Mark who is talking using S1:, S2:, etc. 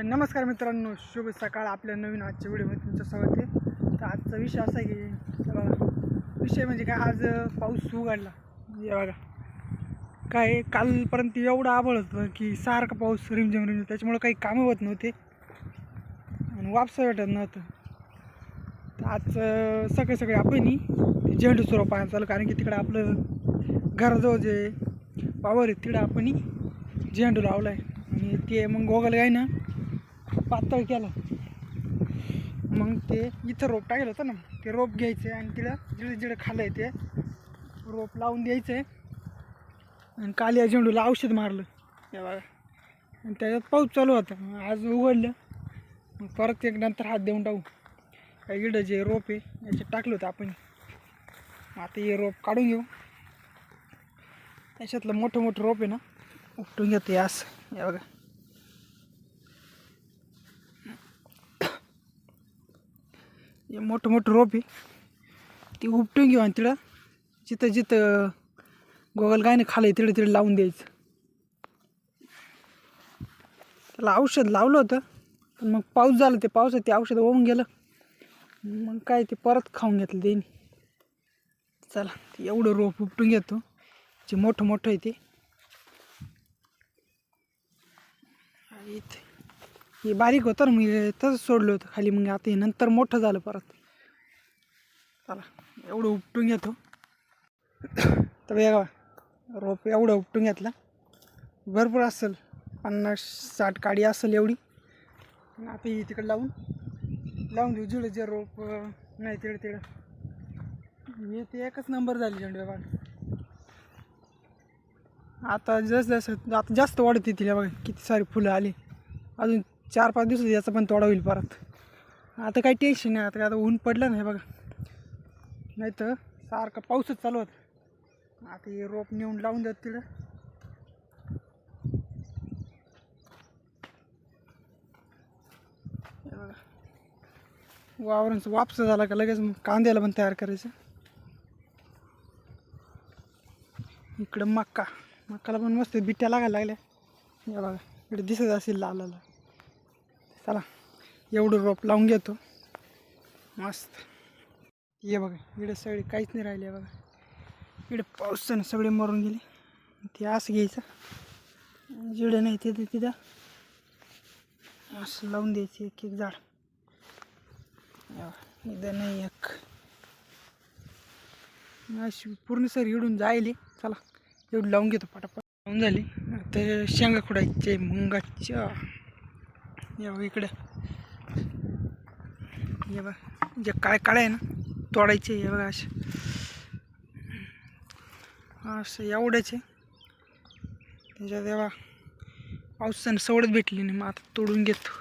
S1: तर नमस्कार मित्रांनो शुभ सकाळ. आपल्या नवीन आजच्या व्हिडिओमध्ये तुमचं स्वागत आहे. तर आजचा विषय असा आहे की बघा विषय म्हणजे काय आज पाऊस उघडला म्हणजे बघा काय कालपर्यंत एवढं आबळ होतं की सारखं पाऊस रिमझिम रिमझिम त्याच्यामुळं काही कामं होत नव्हते आणि वापसा भेटत नव्हतं. तर आज सकाळी सकाळी आपण ते झेंडू सुरू पाहायला चालू कारण की तिकडं आपलं घराजवळ जे पावर आहे तिकडं आपण झेंडू लावला आहे आणि ते मग गोगल गाय ना पातळ केलं. मग ते इथं रोप टाकलं होतं ना ते रोप घ्यायचं आहे आणि तिला जिडं जिडं खाल्लं आहे ते. रोप लावून द्यायचं. आहे आणि काल या झेंडूला औषध मारलं. या बघा. आणि त्याच्यात पाऊस चालू होता. मग आज उघडलं. मग परत एक नंतर हात देऊन टाकू. काही इडं जे रोप आहे याच्यात टाकलं होतं आपण. मग आता हे रोप काढून घेऊ. त्याच्यातलं मोठं मोठं रोप आहे ना उपटून घेते असं. या बघा. हे मोठं मोठं रोप आहे. ती उपटून घेऊ आणि तिला जिथं जिथं गोगल काय खाली खालं तिकडे तिकडे लावून द्यायचं. त्याला औषध लावलं होतं पण मग पाऊस झाला ते पावसात ते औषध होऊन गेलं. मग काय ते परत खाऊन घेतलं त्यांनी. चला ते एवढं रोप उपटून घेतो. जे मोठं मोठं आहे ते. इथे. हे बारीक होतं ना मी तसंच सोडलं होतं खाली. मग आता हे नंतर मोठं झालं परत. चला एवढं उपटून घेतो. तर बघा रोप एवढं उपटून घेतला. भरपूर असेल पन्नास साठ काडी असेल एवढी. आता ही तिकडे लावून लावून देऊ. जिडं जे रोप नाही तिकडे तिकडं हे ते एकच नंबर झाली झेंडू बाग आता जसं जसं आता जास्त वाढते तिला बघा. किती सारी फुलं आली. अजून चार पाच दिवस याचा पण तोडा होईल परत. आता काही टेन्शन नाही आता आता ऊन पडलं नाही बघा. नाही तर सारखं पाऊसच चालू होता. आता हे रोप नेऊन लावून देत तिला हे बघा. वावरांचं वापस झाला का लगेच मग कांद्याला पण तयार करायचं. इकडं मक्का. मक्काला पण मस्त बिट्ट्या लागायला लागल्या. या बघा इकडे दिसत असेल लालाला चला एवढं रोप लावून घेतो. मस्त. ये बघा इकडे सगळे काहीच नाही राहिले बघा. इकडे पावसानं सगळे मरून गेले. ते असं घ्यायचं. जिडं नाही तिथं तिथं. असं लावून द्यायचं एक एक झाड. हे इथं नाही एक. अशी पूर्ण सर इडून जायली. चला एवढं लावून घेतो पटापट. लावून झाली. आता शेंगा खुडायचे मुंगाच्या. या बघ इकडे. हे बघ जे काय काळे आहे ना तोडायचे हे बघा असे. असं एवढ्याचे त्याच्यात म्हणजे देवा पावसानं सवडत भेटली नाही मग आता तोडून घेतो.